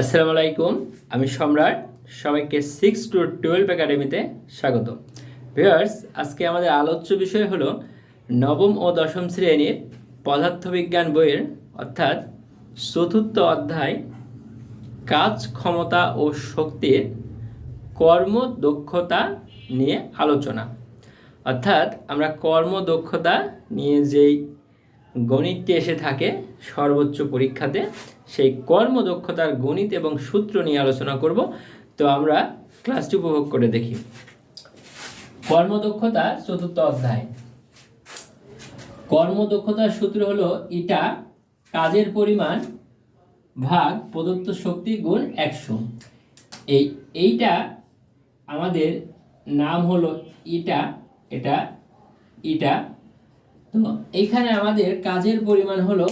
আসসালামু আলাইকুম, আমি সম্রাট, সবাইকে সিক্স টু টুয়েলভ একাডেমিতে স্বাগত। ভিউয়ার্স আজকে আমাদের আলোচ্য বিষয় হলো নবম ও দশম শ্রেণির পদার্থবিজ্ঞান বইয়ের, অর্থাৎ চতুর্থ অধ্যায়, কাজ, ক্ষমতা ও শক্তির কর্মদক্ষতা নিয়ে আলোচনা। অর্থাৎ আমরা কর্মদক্ষতা নিয়ে যেই গণিতটি এসে থাকে সর্বোচ্চ পরীক্ষাতে। সেই কর্মদক্ষতার গণিত এবং সূত্র নিয়ে আলোচনা করব। তো আমরা ক্লাসটি উপভোগ করে দেখি। কর্মদক্ষতা চতুর্থ অধ্যায়। কর্মদক্ষতার সূত্র হলো ইটা কাজের পরিমাণ ভাগ প্রদত্ত শক্তি গুণ একশো। এই এইটা আমাদের নাম হলো ইটা, এটা ইটা তো এখানে আমাদের কাজের পরিমাণ হলো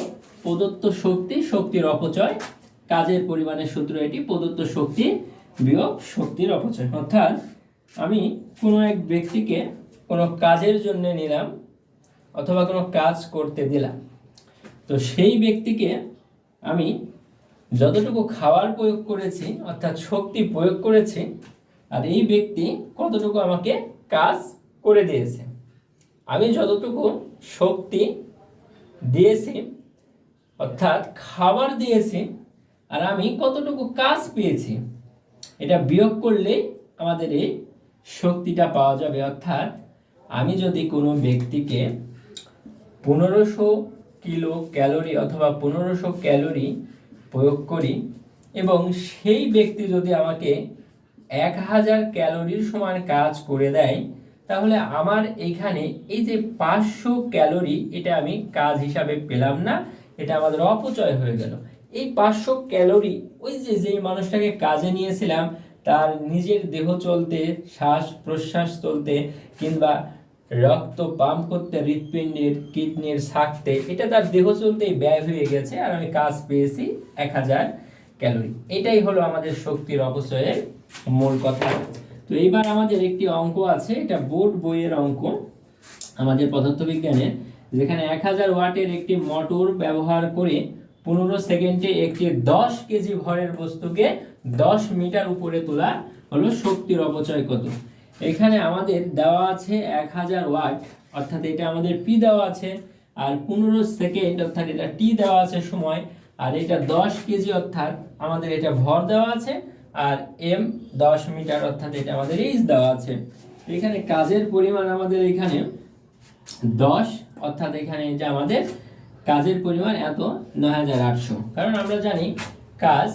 প্রদত্ত শক্তি, শক্তির অপচয়। কাজের পরিমাণের সূত্র এটি, প্রদত্ত শক্তি বিয়োগ শক্তির অপচয়। অর্থাৎ আমি কোনো এক ব্যক্তিকে কোনো কাজের জন্য নিলাম অথবা কোনো কাজ করতে দিলাম। তো সেই ব্যক্তিকে আমি যতটুকু খাবার প্রয়োগ করেছি, অর্থাৎ শক্তি প্রয়োগ করেছি, আর এই ব্যক্তি কতটুকু আমাকে কাজ করে দিয়েছে। আমি যতটুকু শক্তি দিয়েছি, অর্থাৎ খাবার দিয়েছি আর আমি কতটুকু কাজ পেয়েছি, এটা বিয়োগ করলেই আমাদের এই শক্তিটা পাওয়া যাবে। অর্থাৎ আমি যদি কোনো ব্যক্তিকে পনেরোশো কিলো ক্যালোরি অথবা পনেরোশো ক্যালোরি প্রয়োগ করি এবং সেই ব্যক্তি যদি আমাকে এক হাজার ক্যালোরির সমান কাজ করে দেয় তাহলে আমার এইখানে এই যে পাঁচশো ক্যালোরি, এটা আমি কাজ হিসাবে পেলাম না, এটা আমাদের অপচয় হয়ে গেল। এই পাঁচশো ক্যালোরি, ওই যে যেই মানুষটাকে কাজে নিয়েছিলাম, তার নিজের দেহ চলতে, শ্বাস প্রশ্বাস চলতে, কিংবা রক্ত পাম্প করতে, হৃৎপিণ্ডের, কিডনির থাকতে এটা তার দেহ চলতেই ব্যয় হয়ে গেছে, আর আমি কাজ পেয়েছি এক হাজার ক্যালোরি। এটাই হলো আমাদের শক্তির অপচয়ের মূল কথা। তো এইবার আমাদের একটি অঙ্ক আছে, এটা বোর্ড বইয়ের অঙ্ক। আমাদের পদার্থবিজ্ঞানের যেখানে এক হাজার ওয়াটের একটি মোটর ব্যবহার করে পনেরো সেকেন্ডে একটি দশ কেজি ভরের বস্তুকে দশ মিটার উপরে তোলা হলো শক্তির অপচয় কত? এখানে আমাদের দেওয়া আছে এক হাজার ওয়াট, অর্থাৎ এটা আমাদের পি দেওয়া আছে, আর পনেরো সেকেন্ড, অর্থাৎ এটা টি দেওয়া আছে সময়, আর এটা দশ কেজি, অর্থাৎ আমাদের এটা ভর দেওয়া আছে আর এম দশ মিটার অর্থাৎ এটা আমাদের এইচ দেওয়া আছে। এখানে কাজের পরিমাণ আমাদের এখানে দশ, অর্থাৎ এখানে যে আমাদের কাজের পরিমাণ এত নয় হাজার আটশো। কারণ আমরা জানি কাজ